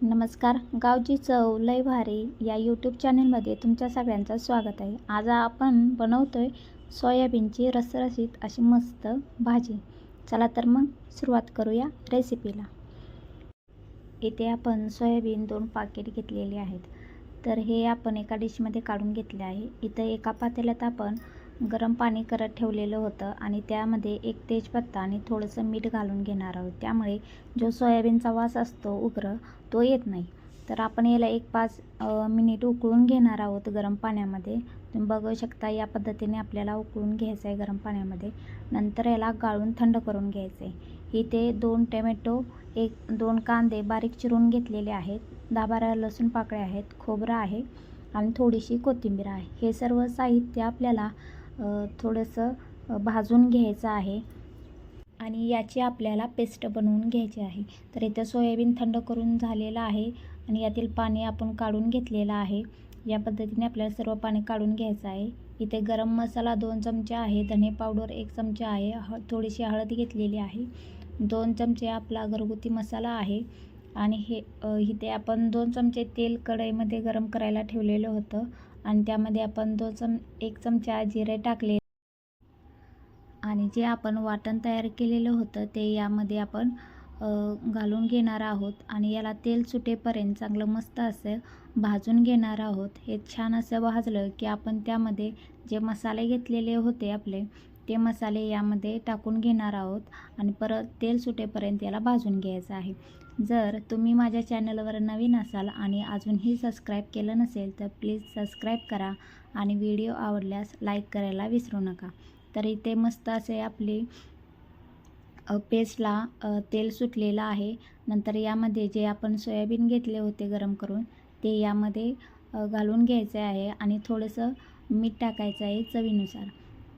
नमस्कार गावची चव लय भारी या यूट्यूब चॅनलमध्ये तुमच्या सगळ्यांचं स्वागत आहे. आज आपण बनवतो आहे सोयाबीनची रसरशीत अशी मस्त भाजी. चला तर मग सुरुवात करूया रेसिपीला इथे आपण सोयाबीन दोन पाकिट घेतलेले आहेत. तर हे आपण एका डिशमध्ये काढून घेतले आहे. इथं एका पातेल्यात आपण गरम पाणी करत ठेवलेलं होतं आणि त्यामध्ये एक तेजपत्ता आणि थोडंसं मीठ घालून घेणार आहोत. त्यामुळे जो सोयाबीनचा वास असतो उग्र तो येत नाही. तर आपण याला एक पाच मिनिट उकळून घेणार आहोत गरम पाण्यामध्ये. तुम्ही बघू शकता या पद्धतीने आपल्याला उकळून घ्यायचं आहे गरम पाण्यामध्ये. नंतर याला गाळून थंड करून घ्यायचं आहे. इथे दोन टोमॅटो एक दोन कांदे बारीक चिरून घेतलेले आहेत. दहा बारा लसूण पाकळ्या आहेत. खोबरं आहे आणि थोडीशी कोथिंबीर आहे. हे सर्व साहित्य आपल्याला थोडंसं भाजून घ्यायचं आहे. आणि याची आपल्याला पेस्ट बनवून घ्यायची आहे. तर इथं सोयाबीन थंड करून झालेलं आहे आणि यातील पाणी आपण काढून घेतलेलं आहे. या पद्धतीने आपल्याला सर्व पाणी काढून घ्यायचं आहे. इथे गरम मसाला दोन चमचे आहे धने पावडर एक चमचा आहे ह थोडीशी हळद घेतलेली आहे. दोन चमचे आपला घरगुती मसाला आहे. आणि हे इथे आपण दोन चमचे तेल कढईमध्ये गरम करायला ठेवलेलं होतं. आणि त्यामध्ये आपण दो चम एक चमचा जिरे टाकले. आणि जे आपण वाटण तयार केलेलं होतं ते यामध्ये आपण घालून घेणार आहोत. आणि याला तेल सुटेपर्यंत चांगलं मस्त असं भाजून घेणार आहोत. हे छान असं भाजलं की आपण त्यामध्ये जे मसाले घेतलेले होते आपले ते मसाले यामध्ये टाकून घेणार आहोत. आणि परत तेल सुटेपर्यंत याला भाजून घ्यायचं आहे. जर तुम्ही माझ्या चॅनलवर नवीन असाल आणि अजूनही सबस्क्राईब केलं नसेल तर प्लीज सबस्क्राईब करा आणि व्हिडिओ आवडल्यास लाईक करायला विसरू नका. तर इथे मस्त असे आपली पेस्टला तेल सुटलेलं आहे. नंतर यामध्ये जे आपण सोयाबीन घेतले होते गरम करून ते यामध्ये घालून घ्यायचे आहे आणि थोडंसं मीठ टाकायचं आहे चवीनुसार.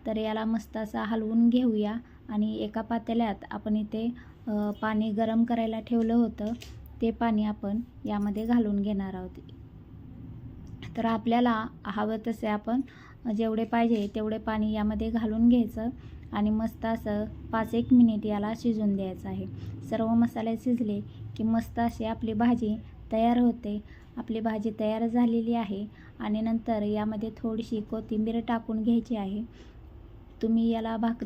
तर याला मस्त असा हलवून घेऊया. आणि एका पातेल्यात आपण इथे पाणी गरम करायला ठेवलं होतं. ते पाणी आपण यामध्ये घालून घेणार आहोत. तर आपल्याला हवं तसे आपण जेवढे पाहिजे तेवढे पाणी यामध्ये घालून घ्यायचं. आणि मस्त असं पाच एक मिनिट याला शिजून द्यायचं आहे. सर्व मसाले शिजले की मस्त अशी आपली भाजी तयार होते. आपली भाजी तयार झालेली आहे. आणि नंतर यामध्ये थोडीशी कोथिंबीर टाकून घ्यायची आहे. तुम्ही याला भाकरी